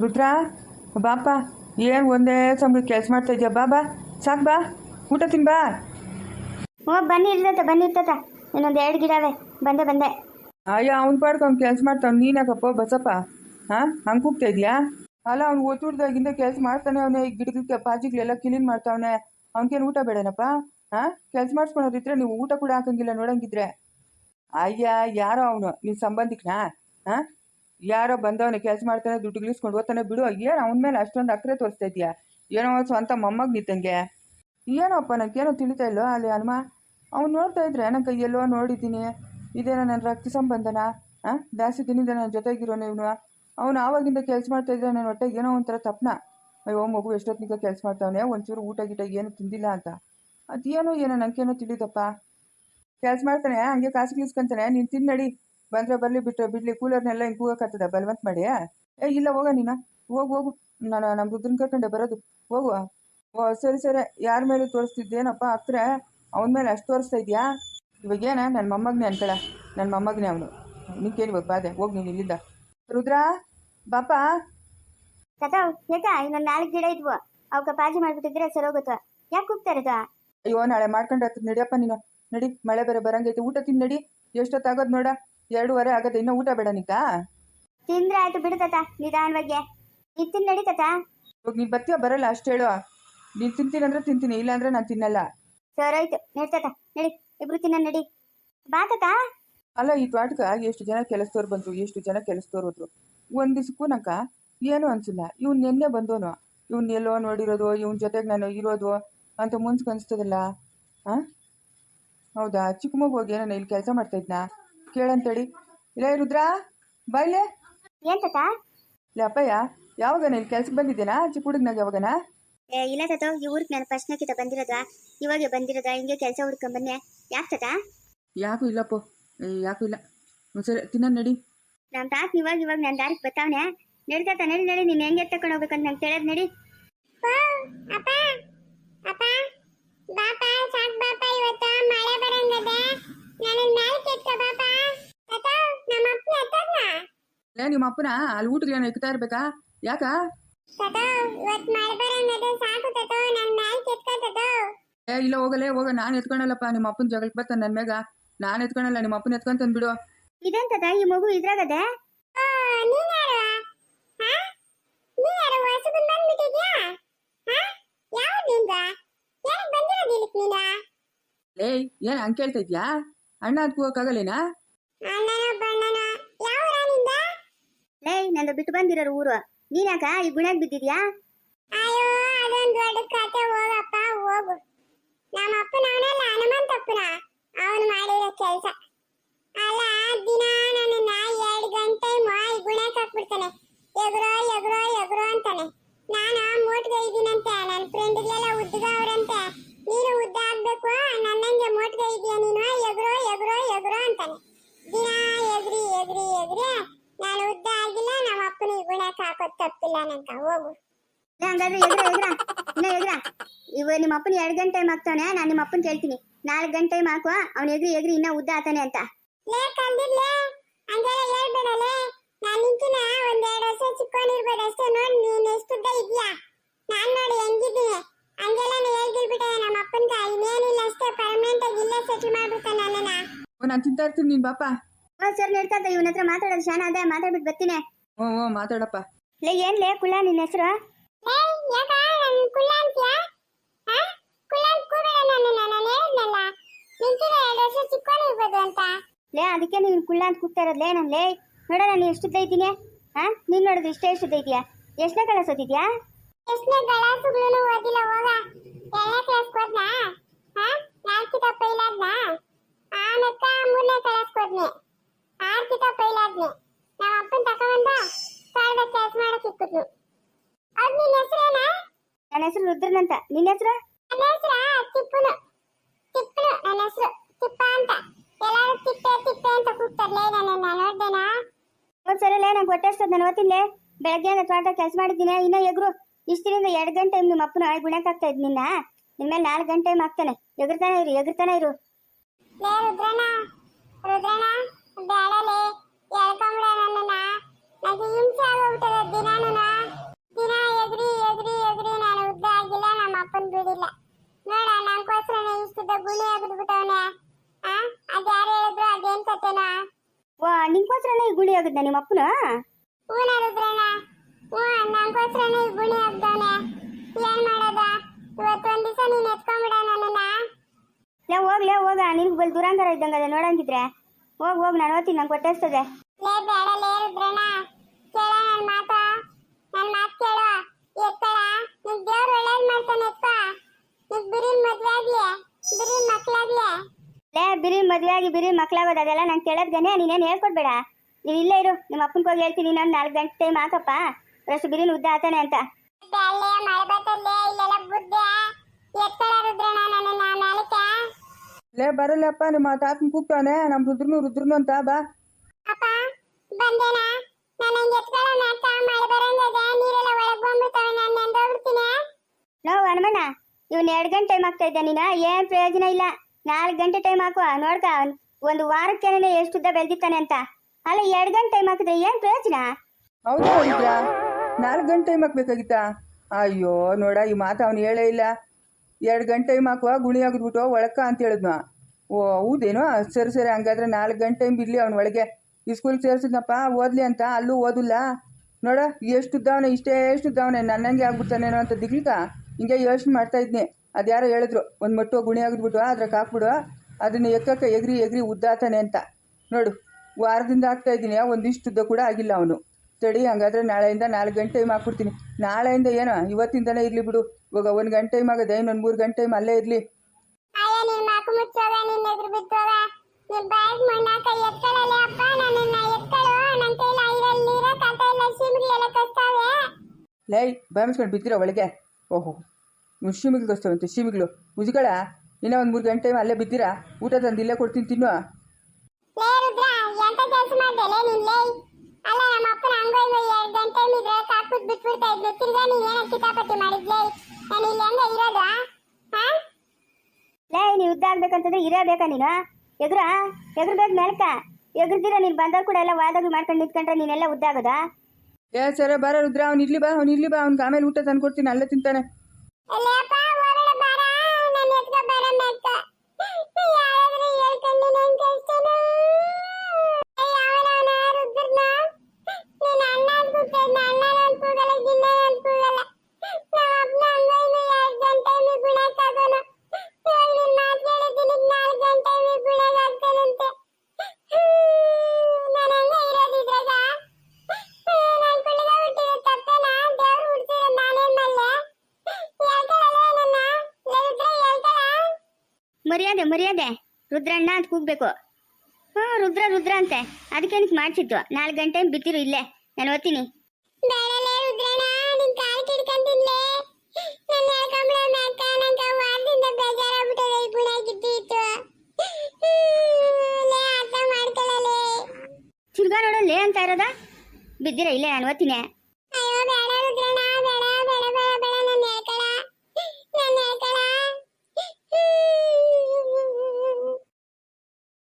ರುದ್ರ ಬಾಪ ಏನು ಒಂದೇ ಸಂಬಳ ಕೆಲಸ ಮಾಡ್ತಾ ಇದೆಯಾ? ಬಾ ಬಾ ಸಾಕು ಬಾ ಊಟ ತಿನ್ ಬಾ. ಹ್ಞೂ ಬನ್ನಿ ಇರ್ತೈತೆ ಬನ್ನಿ ಇರ್ತತ ಇನ್ನೊಂದು ಎರಡು ಗಿಡವೆ ಬಂದೆ ಬಂದೆ. ಅಯ್ಯ ಅವ್ನು ಪಾಡ್ಕ ಅವ್ನು ಕೆಲಸ ಮಾಡ್ತಾವ್. ನೀನಾಕಪ್ಪ ಬಸಪ್ಪ? ಹಾಂ ಹಂಗೆ ಕೂಗ್ತಾ ಇದೆಯಾ? ಅಲ್ಲ ಅವ್ನು ಒತ್ತುಡ್ದಾಗಿಂದ ಕೆಲಸ ಮಾಡ್ತಾನೆ ಅವನೇ. ಗಿಡಕ್ಕೆ ಪಾಜಿಗಳೆಲ್ಲ ಕ್ಲೀನ್ ಮಾಡ್ತಾವನೆ. ಅವ್ನಿಗೇನು ಊಟ ಬೇಡನಪ್ಪ? ಹಾಂ ಕೆಲಸ ಮಾಡಿಸ್ಕೊಳೋದಿದ್ರೆ ನೀವು ಊಟ ಕೂಡ ಹಾಕಂಗಿಲ್ಲ ನೋಡಂಗಿದ್ರೆ. ಅಯ್ಯ ಯಾರೋ ಅವನು? ನಿನ್ನ ಸಂಬಂಧಿಕನಾ? ಹಾಂ ಯಾರೋ ಬಂದವನ ಕೆಲಸ ಮಾಡ್ತಾನೆ, ದುಡ್ಡು ಗಿಳಿಸ್ಕೊಂಡು ಓದ್ತಾನೆ ಬಿಡು ಏನು ಅವನ ಮೇಲೆ ಅಷ್ಟೊಂದು ಅಕ್ರೆ ತೋರಿಸ್ತಾ ಇದೆಯಾ? ಏನೋ ಸ್ವಂತ ಮೊಮ್ಮಗ್ ನಿಂತಂಗೆ. ಏನೋಪ್ಪ ನನಗೇನೋ ತಿಳಿತಾ ಇಲ್ಲೋ ಅಲ್ಲಿ ಹನುಮ ಅವ್ನು ನೋಡ್ತಾ ಇದ್ರೆ ನನ್ನ ಕೈಯಲ್ಲೋ ನೋಡಿದ್ದೀನಿ. ಇದೇನೋ ನನ್ನ ರಕ್ತ ಸಂಬಂಧನ ಹಾಂ ಜಾಸ್ತಿ ದಿನದಿಂದ ನನ್ನ ಜೊತೆಗಿರೋನು ಇವನು. ಅವನು ಆವಾಗಿಂದ ಕೆಲಸ ಮಾಡ್ತಾ ಇದ್ರೆ ನನ್ನ ಹೊಟ್ಟೆಗೆ ಏನೋ ಒಂಥರ ತಪ್ಪನ ಅಯ್ಯೋ, ಮಗು ಎಷ್ಟೊತ್ತಿಗೆ ಕೆಲಸ ಮಾಡ್ತಾವನೆ? ಒಂಚೂರು ಊಟ ಗೀಟ ಏನು ತಿಂದಿಲ್ಲ ಅಂತ. ಅದೇನೋ ಏನೋ ನನಗೇನೋ ತಿಳಿದಪ್ಪ. ಕೆಲಸ ಮಾಡ್ತಾನೆ, ಹಂಗೆ ಕಾಸು ಗೀಸ್ಕೊಂತಾನೆ ನೀನು ತಿಂದು ನಡಿ. ಬಂದರೆ ಬರಲಿ ಬಿಟ್ಟರೆ ಬಿಡ್ಲಿ ಕೂಲರ್ನೆಲ್ಲ ಹಿಂಗೆ ಕೂಗಕ್ಕತ್ತದ ಬಲವಂತ ಮಾಡಿ. ಏ ಇಲ್ಲ ಹೋಗ ನೀನು. ಹೋಗು ಹೋಗು. ನಾನು ನಮ್ಮ ರುದ್ರನ್ ಕರ್ಕೊಂಡೆ ಬರೋದು. ಹೋಗು. ಓ ಸರಿ ಸರಿ. ಯಾರ ಮೇಲೆ ತೋರಿಸ್ತಿದ್ದೇನಪ್ಪ ಅಕ್ರೆ ಅವನ ಮೇಲೆ ಅಷ್ಟು ತೋರಿಸ್ತಾ ಇದೆಯಾ? ಇವಾಗೇನ ನನ್ನ ಮೊಮ್ಮಗನೇ ಅನ್ಕಳ. ನನ್ನ ಮೊಮ್ಮಗನೇ ಅವನು. ಕೇಳಿ ಇವಾಗ ಬಾದೆ. ಹೋಗಿ ನೀನು ಇಲ್ಲಿಂದ. ರುದ್ರ? ಬಾಪಾ? ಕಥಾವ್ ಯಾಕ ಇನ್ನೊಂದು ನಾಲ್ಕು ಗಿಡ ಇದ್ವು. ಅವಕ್ಕ ಪಾಜಿ ಮಾಡ್ಬಿಟ್ಟಿದ್ರೆ ಸರಿ ಹೋಗುತ್ತ ಯಾಕೆ ಕೂಗ್ತಾ ಇರೋದು? ಅಯ್ಯೋ ನಾಳೆ ಮಾಡ್ಕೊಂಡು ಹತ್ತದ ನಡಿಯಪ್ಪ ನೀನು. ನಡಿ ಮಳೆ ಬೇರೆ ಬರಂಗೈತೆ. ಊಟ ತಿಂದು ನಡಿ. ಎಷ್ಟೊತ್ತಾಗೋದು ನೋಡ. ಎರಡೂವರೆ ಆಗತ್ತೆ ಇನ್ನೂ ಊಟ ಬೇಡ ನಿಕ್ಕ ತಿಂದ್ರೆ ಆಯ್ತು ಬಿಡು ತಾತ ನಿಧಾನವಾಗಿ ನೀನ್ ತಿನ್ ನಡಿ ತಾತ. ಇವಾಗ ನೀನು ಬರ್ತೀಯ ಬರಲ್ಲ ಅಷ್ಟು ಹೇಳು. ನೀನು ತಿಂತೀನಿ ಅಂದ್ರೆ ತಿಂತೀನಿ ಇಲ್ಲ ಅಂದ್ರೆ ನಾನು ತಿನ್ನಲ್ಲ. ಸರಾಯ್ತು ನಡ್ತಾತ ನಡಿ ಇಬ್ರು ತಿನ್ನ ನಡಿ. ಬಾ ತಾತ. ಅಲ್ಲ ಈ ತ್ವಾಟಕ ಎಷ್ಟು ಜನ ಕೆಲಸದವ್ರು ಬಂದರು ಎಷ್ಟು ಜನ ಕೆಲಸದವ್ರು ಹೋದ್ರು. ಒಂದು ದಿವ್ಸಕ್ಕೂ ನಂಕ ಏನು ಅನ್ಸಿಲ್ಲ. ಇವ್ನು ನಿನ್ನೆ ಬಂದೋನು ಇವ್ನ ಎಲ್ಲೋ ನೋಡಿರೋದು ಇವ್ನ ಜೊತೆಗೆ ನಾನು ಇರೋದು ಅಂತ ಮುಂಚೆ ಅನಿಸ್ತದಲ್ಲ. ಹಾಂ ಹೌದಾ? ಚಿಕ್ಕ ಹೋಗಿ ಏನೋ ಇಲ್ಲಿ ಕೆಲಸ ಮಾಡ್ತಾ ಇದ್ನಾ? ಕೇಳಂತೇಳಿ. ಇಲ್ಲ ರುದ್ರ ಬಾಯ್ಲೆ ಏನ್ ತಾತ? ಇಲ್ಲ ಅಪ್ಪಯ್ಯ ಯಾವಾಗ ನೀನು ಕೆಲ್ಸಕ್ಕೆ ಬಂದಿದ್ದೇನಾ? ಚಿಕ್ಕ ಹುಡುಗನಾಗ ಯಾವಾಗನ? ಏ, ಇಲ್ಲ ತಾತ ಈ ಊರಿಗೆ ನಾನು ಫಸ್ಟ್ನಕ್ಕಿಂತ ಬಂದಿರೋದ. ಇವಾಗೆ ಬಂದಿರೋದ ಹಿಂಗೆ ಕೆಲಸ ಹುಡ್ಕೊಂಡ್ ಬನ್ನಿ ಯಾಕೆ ತಾತ? ಯಾಕೂ ಇಲ್ಲಪ್ಪ ಯಾಕೂ ಇಲ್ಲ. ಸರಿ ತಿನ್ನ ನಡಿ. ನಮ್ಮ ತಾತ ಇವಾಗ ಇವಾಗ ನನ್ನ ದಾರಿಗೆ ಬರ್ತಾವನೆ ನಡಿ ತಾತ ನಡಿ ನಡಿ ನೀನು ಹೆಂಗೆ ತಕೊಂಡು ಹೋಗ್ಬೇಕಂತ ನಂಗೆ ತಿಳಿಯೋದು ನಡಿ. ಅಪ್ಪ ಅಪ್ಪ. ಬಾಪ ಸಾಕ್ ಬಾಪ ಇವತ್ತು ಮಳೆ ಬರಂಗದೆ. ನನ್ನ ಮ್ಯಾಲ್ ಕೆಟ್ಟ ಬಾಪ ತಾತ ನಮ್ಮ ಅಪ್ಪ ಎತ್ತದ್ನ ಲೇ ನಿಮ್ಮ ಅಪ್ಪನ ಅಲ್ಲಿ ಊಟಕ್ಕೆ ಏನೋ ಇಕ್ತಾ ಇರ್ಬೇಕಾ? ಯಾಕ? ತಾತ ತಾತ ಏ ಇಲ್ಲ ಹೋಗಲೇ ಹೋಗ ನಾನು ಎತ್ಕೊಂಡಲ್ಲಪ್ಪ ನಿಮ್ಮ ಅಪ್ಪನ ಜಗಳಕ್ಕೆ ಬರ್ತಾನೆ ನನ್ನ ಮೇಗ ನಾನು ಎತ್ಕೊಳಲ್ಲ ನಿಮ್ಮ ಅಪ್ಪನ ಎತ್ಕೊಂತಂದು ಬಿಡು. ಇದೆಂತದ ಈ ಮಗು ಇದ್ರಾಗದೆ? ಲೇ ಏನು ಹಂಗೆ ಕೇಳ್ತಾ ಇದ್ಯಾ? ಅಣ್ಣ ಅದಕ್ಕೆ ನಂದು ಬಿಟ್ಟು ಬಂದಿರೋ ಊರು. ನೀನಾಕ ಈ ಗುಣಕ್ ಬಿದ್ದಿದ್ಯಾ? ಅಯ್ಯೋ, ಅದೊಂದು ದೊಡ್ಡ ಹೋಗಪ್ಪ, ಹೋಗು. ನಮ್ಮ ಅವನು ಕೆಲಸ. ಅಲ್ಲ, ದಿನ ನನ್ನನ್ನ ಎರಡು ಗಂಟೆ ಈ ಗುಣಕ್ ಹಾಕ್ಬಿಡ್ತಾನೆ. ನಂಕ ಹೋಗು ಹಂಗಾದ್ರೆ ಎಗ್ರ ಎಗ್ರ ಇನ್ನ ಎಗ್ರ ಇವ ನಿಮ್ಮ ಅಪ್ಪನ ಎರಡು ಗಂಟೆ ಟೈಮ್ ಆಗ್ತಾನೆ ನಾನು ನಿಮ್ಮ ಅಪ್ಪನ ಕೇಳ್ತೀನಿ. ನಾಲ್ಕು ಗಂಟೆ ಟೈಮ್ ಹಾಕುವ ಅವನ ಎಗ್ರಿ ಎಗ್ರಿ ಇನ್ನ ಉದ್ದ ಆತಾನೆ ಅಂತ. ಲೇ ಕಂದಿರ್ಲೇ ಹಂಗೆಲ್ಲ ಹೇಳ್ಬೇಡಲೇ. ನಾನು ನಿಂಕಿನ ಒಂದ್ ಎರಡು ವರ್ಷ ಚಿಕ್ಕವನಿರ್ಬೋದು ಅಷ್ಟೇ ನೋಡಿ ನೀನ್ ಎಷ್ಟು ಉದ್ದ ಇದ್ಯಾ? ನಾನ್ ನೋಡಿ ಹೆಂಗಿದ್ದೀನಿ. ಹಂಗೆಲ್ಲ ಹೇಳ್ಗಿಲ್ಬಿಟ್ಟೆ ನಮ್ಮ ಇನ್ನೇನಿಲ್ಲ ಅಷ್ಟೇ ಪರ್ಮನೆಂಟ್ ಆಗಿ ಇಲ್ಲೇ ಸೆಟ್ಲ್ ಮಾಡ್ಬಿಡ್ತಾನೆ ಓ ನಾನು ತಿಂತಾ ಇರ್ತೀನಿ ನೀನು ಬಾಪ. ಸರ್ ನಡ್ತಾ ಇವನ ಹತ್ರ ಮಾತಾಡೋದು ಶಾನ ಅದೇ ಮಾತಾಡ್ಬಿಟ್ಟು ಬರ್ತೀನಿ. ಹ್ಞೂ ಹ್ಞೂ ಮಾತಾಡಪ್ಪ. ಲೇ ಏನ್ ಲೇ ಕುಳ್ಳ ನಿನ್ನ ಹೆಸರು? ಲೇ ಅದಕ್ಕೆ ನೀನು ಕುಳ್ಳ ಅಂತ ಕೂಗ್ತಾ ಇರೋದು ಲೇ ನಾನು ಲೇ. ನೋಡೋಣ ನಾನು ಎಷ್ಟು ಇದ್ದೀನಿ ಹಾ ನೀನು ನೋಡೋದು ಇಷ್ಟೇ ಎಷ್ಟು ಇದೆಯಾ ಎಷ್ಟನೇ ಕ್ಲಾಸ್ ಓದಿದ್ಯಾ? ಎಷ್ಟನೇ ಕ್ಲಾಸ್ಗಳು ಓದಿಲ್ಲ ಹೋಗ ಎರಡನೇ ಕ್ಲಾಸ್ ಹೋದ್ನಾ ಹಾ ನಾಲ್ಕಿತ ಪೈಲಾದ್ನ ಆಮೇಕ ಮೂರನೇ ಕ್ಲಾಸ್ ಹೋದ್ನಿ ಆರ್ಕಿತ ಪೈಲಾದ್ನಿ ನಮ್ಮ ಅಪ್ಪನ ತಕೊಂಡ ಕಾಲ್ದ ಕೆಲಸ ಮಾಡಕ್ ಇಕ್ಕಿದ್ನು ಅದ್ ನಿನ್ನ ಹೆಸರೇನಾ ನನ್ನ ಹೆಸರು ರುದ್ರನ್ ಅಂತ ನಿನ್ನ ಹೆಸರು? ನನ್ನ ಹೆಸರು ತಿಪ್ಪುನು ತಿಪ್ಪನು ನನ್ನ ಹೆಸರು ತಿಪ್ಪ ಅಂತ. ಎಲ್ಲಾರು ತಿಪ್ಪೆ ತಿಪ್ಪೆ ಅಂತ ಕೂಗ್ತಾರಲೇ ನನ್ನ ನೋಡ್ದೇನಾ? ಸರಿ ಲೇ ನಂಗೆ ಹೊಟ್ಟೆ ನಾನು ಓದ್ತೀನಿ ಬೆಳಗ್ಗೆ ತೋಟ ಕೆಲಸ ಮಾಡಿದ್ದೀನಿ. ಇನ್ನ ಎಗ್ರು ಇಷ್ಟಿನಿಂದ ಎರಡು ಗಂಟೆ ನಿಮ್ಮ ಅಪ್ಪನ ಗುಣಕ್ಕೆ ಆಗ್ತಾ ಇದ್ ನಿನ್ನ. ನಿನ್ಮೇಲೆ ನಾಲ್ಕು ಗಂಟೆ ಆಗ್ತಾನೆ ಎಗರ್ತಾನೆ ಇರು ಎಗರ್ತಾನೆ ಇರು. ಲೇ ರುದ್ರಣ್ಣ ರುದ್ರಣ್ಣ ಬೇಡಲೇ ಎಳ್ಕೊಂಬಿಡ ನನ್ನನ್ನ. ನನಗೆ ಹಿಂಸೆ ಆಗೋಗ್ಬಿಟ್ಟದೆ ಅಪ್ಪನ್ ಬಿಡಿಲ್ಲ ನೋಡ ನಮ್ಗೋಸ್ಕರನೇ ಇಷ್ಟದ ಗುಳಿ ಆಗಿದ್ಬಿಟ್ಟವನೆ ಆ ಅದ್ ಯಾರು ಹೇಳಿದ್ರು ಅದೇನ್ ಕತೆನಾ? ವಾ ನಿಮ್ಗೋಸ್ಕರನೇ ಈ ಗುಳಿ ಆಗಿದ್ನ ನಿಮ್ಮ ಅಪ್ಪನ? ಈ ಏನ್ ಮಾಡೋದ? ಎತ್ಕೊಂಡ್ಬಿಡ ಹೋಗ್ಲೇ ಹೋಗ ನಿನ್ಗೆ ಬಲ್ ದುರಂಗರ ಇದ್ದಂಗದ ನೋಡಂಗಿದ್ರೆ. ಹೋಗ್ ಹೋಗ್ ನಾನು ಓದ್ತೀನಿ ನಂಗೆ ಕೊಟ್ಟಿಸ್ತದೆ ನಿನ್ ಬಿರಿನ್ ಮದ್ವೆ ಆಗ್ಲಿ ಬಿರಿನ್ ಮಕ್ಳಾಗ್ಲಿ. ಲೇ ಬಿರಿ ಮದುವೆ ಆಗಿ ಬಿರಿ ಮಕ್ಳಾಗೋದು ಅದೆಲ್ಲ ನಂಗೆ ಕೇಳೋದ್ಗನೆ ನೀನೇನು ಹೇಳ್ಕೊಡ್ಬೇಡ. ನೀನು ಇಲ್ಲೇ ಇರು ನಿಮ್ಮ ಅಪ್ಪನ್ ಹೋಗಿ ಹೇಳ್ತೀನಿ ಇನ್ನೊಂದು ನಾಲ್ಕು ಗಂಟೆ ಟೈಮ್ ಹಾಕಪ್ಪ ಅಷ್ಟು ಬಿರಿನ ಉದ್ದ ಆತಾನೆ ಅಂತ. ಲೇ ಬರಲ್ಲಪ್ಪ ನಿಮ್ಮ ತಾತನ ಕೂಗ್ತಾನೆ ನಮ್ಮ ರುದ್ರನು ರುದ್ರನು ಅಂತ ಬಾ. ಅಪ್ಪ ಬಂದೇನಾ? ನಾನು ಹಿಂಗೆ ಎತ್ಕೊಳ್ಳೋಣ ಅಂತ ಮಳೆ ಬರಂಗದೆ ನೀರೆಲ್ಲ ಒಳಗ್ ಬಂದ್ಬಿಡ್ತವೆ ನಾನು ನೆಂದೋಗ್ಬಿಡ್ತೀನಿ ನಾವು ಹನುಮಣ್ಣ. ಇವನ್ ಎರಡ್ ಗಂಟೆ ಟೈಮ್ ಆಗ್ತಾ ಇದ್ದ ನೀನ? ಏನ್ ಪ್ರಯೋಜನ ಇಲ್ಲ. ನಾಲ್ಕು ಗಂಟೆ ಟೈಮ್ ಹಾಕುವ. ನೋಡ್ಕ, ಒಂದು ವಾರಕ್ಕೆ ಎಷ್ಟು ಉದ್ದ ಅಂತ. ಅಲ್ಲ, ಎರಡು ಗಂಟೆ ಟೈಮ್ ಹಾಕಿದ್ರೆ ಏನ್ ಪ್ರಯೋಜನ? ಹೌದು ನಾಲ್ಕು ಗಂಟೆ ಟೈಮ್ ಹಾಕ್ಬೇಕಾಗಿತ್ತಾ? ಅಯ್ಯೋ, ನೋಡ, ಈ ಮಾತು ಅವನು ಹೇಳೇ ಇಲ್ಲ. ಎರಡು ಗಂಟೆ ಟೈಮ್ ಹಾಕುವ, ಗುಣಿ ಆಗಿದ್ಬಿಟ್ಟು ಒಳಕ ಅಂತ ಹೇಳಿದ್ನ. ಓ, ಹೌದೇನೋ? ಸರಿ ಸರಿ, ಹಂಗಾದ್ರೆ ನಾಲ್ಕು ಗಂಟೆ ಟೈಮ್ ಬಿಡ್ಲಿ ಅವ್ನ ಒಳಗೆ. ಈ ಸ್ಕೂಲ್ ಸೇರಿಸಿದ್ನಪ್ಪ, ಓದ್ಲಿ ಅಂತ, ಅಲ್ಲೂ ಓದಿಲ್ಲ. ನೋಡ, ಎಷ್ಟು ಉದ್ದವನೆ ಇಷ್ಟೇ ಎಷ್ಟು ಉದ್ದವನೆ ನನ್ನಂಗೆ ಆಗ್ಬಿಡ್ತಾನೇನೋ ಅಂತ ದಿಗ್ಲಿಕ? ಹಿಂಗೆ ಯೋಚನೆ ಮಾಡ್ತಾ ಇದ್ನಿ. ಅದ್ಯಾರೋ ಹೇಳಿದ್ರು ಒಂದು ಮೊಟ್ಟು ಗುಣಿ ಆಗಿದ್ಬಿಟ್ಟು ಅದ್ರಾಗ ಹಾಕ್ಬಿಡು ಅದನ್ನ ಎಕ್ಕಕ್ಕೆ ಎಗ್ರಿ ಎಗ್ರಿ ಉದ್ದಾತಾನೆ ಅಂತ. ನೋಡು ವಾರದಿಂದ ಆಗ್ತಾ ಇದ್ದೀನಿ ಒಂದಿಷ್ಟು ಉದ್ದ ಕೂಡ ಆಗಿಲ್ಲ ಅವನು. ತಡಿ ಹಂಗಾದ್ರೆ ನಾಳೆಯಿಂದ ನಾಲ್ಕು ಗಂಟೆ ಟೈಮ್ ಹಾಕ್ಬಿಡ್ತೀನಿ. ನಾಳೆಯಿಂದ ಏನೋ ಇವತ್ತಿಂದನೇ ಇರಲಿ ಬಿಡು. ಇವಾಗ ಒಂದು ಗಂಟೆ ಟೈಮ್ ಆಗದೆ ಇನ್ನೊಂದು ಮೂರು ಗಂಟೆ ಟೈಮ್ ಅಲ್ಲೇ ಇರಲಿ. ಲೈ ಬಾಮಿಸ್ಕೊಂಡು ಬಿದ್ದಿರೋ ಒಳಗೆ. ಓಹೋ ಶಿಮಿಗಳು ಕಸ್ತವಂತೆ ಶಿಮಿಗಳು ಮುಜುಗಳ ಇನ್ನ ಒಂದು ಮೂರು ಗಂಟೆ ಟೈಮ್ ಅಲ್ಲೇ ಬಿದ್ದೀರಾ? ಊಟ ತಂದು ಇಲ್ಲೇ ಕೊಡ್ತೀನಿ ತಿನ್ನು ಲೇ ರುದ್ರ ಎಂತ ಕೆಲಸ ಮಾಡ್ದೆ? ನಿನ್ ನೀನ್ ಏನ ಕಿತಾಪತಿ ಮಾಡಿದ್ಲೇ ನಾನು ಇಲ್ಲಿ ಹೆಂಗ ಇರೋದು? ಹಾ? ಲೇ ನೀವು ಉದ್ದ ಆಗ್ಬೇಕಂತಂದ್ರೆ ಇರಬೇಕಾ ನೀನು? ಎದುರ? ಎದುರ್ಬೇಕು ಮೇಲ್ಕ ಎದುರ್ದಿರ ನೀನು ಬಂದಾಗ ಕೂಡ ಎಲ್ಲ ವಾದಗಳು ಮಾಡ್ಕೊಂಡು ನಿಂತ್ಕೊಂಡ್ರೆ ನೀನೆಲ್ಲ ಉದ್ದ ಆಗೋದಾ? ಏ ಸರ, ಬರ ರುದ್ರ, ಅವ್ನು ಇರ್ಲಿ ಬಾ, ಅವ್ನು ಇರ್ಲಿ ಬಾ, ಅವ್ನಿಗೆ ಆಮೇಲೆ ಊಟ ತಂದು ಕೊಡ್ತೀನಿ ಅಲ್ಲೇ ತಿಂತಾನೆ ಅಲ್ಲಪ್ಪ ಒಳಗಡೆ ಬಾರ ನನ್ನ ಎತ್ಕ ಬರ ಮೆಕ್ಕ ಯಾರಾದ್ರೂ ಹೇಳ್ಕೊಂಡು ನನ್ ಕಷ್ಟನು ಯಾವನವನ ರುದ್ರನ ನೀನ್ ಅಣ್ಣ ಅನ್ಕೊಳ್ತಾ ಅಣ್ಣ ಅನ್ಕೋಗಲ್ಲ ಗಿನ್ನ ಅನ್ಕೋಗಲ್ಲ ನಮ್ಮ ಅಪ್ಪನ ಹಂಗ ಇನ್ನು ಎರಡು ಗಂಟೆ ಮಿ ಗುಣಕ್ಕಾಗೋನು ಇವಾಗ ನಿನ್ ಮಾತು ಹೇಳಿದ್ದೀನಿ ನಾಲ್ಕು ಗಂಟೆ ಮಿ ಗುಣಗಾಗ್ತಾನಂತೆ ನಾನು ಹಂಗ ಇರೋದಿದ್ರಾಗ ನಾನು ಕುಳ್ಳಿಗ ಹುಟ್ಟಿರೋ ತಪ್ಪೇನ ದೇವ್ರು ಹುಡ್ಸಿರೋ ನಾನೇನ್ ಮಲ್ಲೆ ಹೇಳ್ತಾಳಲ್ಲ ನನ್ನ ರುದ್ರ ಹೇಳ್ತಾಳ ಮರ್ಯಾದೆ? ರುದ್ರಣ್ಣ ಅಂತ ಕೂಗ್ಬೇಕು. ಹಾ ರುದ್ರ ರುದ್ರ ಅಂತೆ. ಅದಕ್ಕೆ ಏನಕ್ಕೆ ಮಾಡ್ಸಿತ್ತು ನಾಲ್ಕು ಗಂಟೆ ಬಿತ್ತಿರು ಇಲ್ಲೇ. ನಾನು ಓದ್ತೀನಿ. ತಿರ್ಗಾ ಲೇ ಅಂತ ಇರೋದಾ? ಬಿದ್ದಿರ ಇಲ್ಲೇ ನಾನು ಓದ್ತೀನಿ.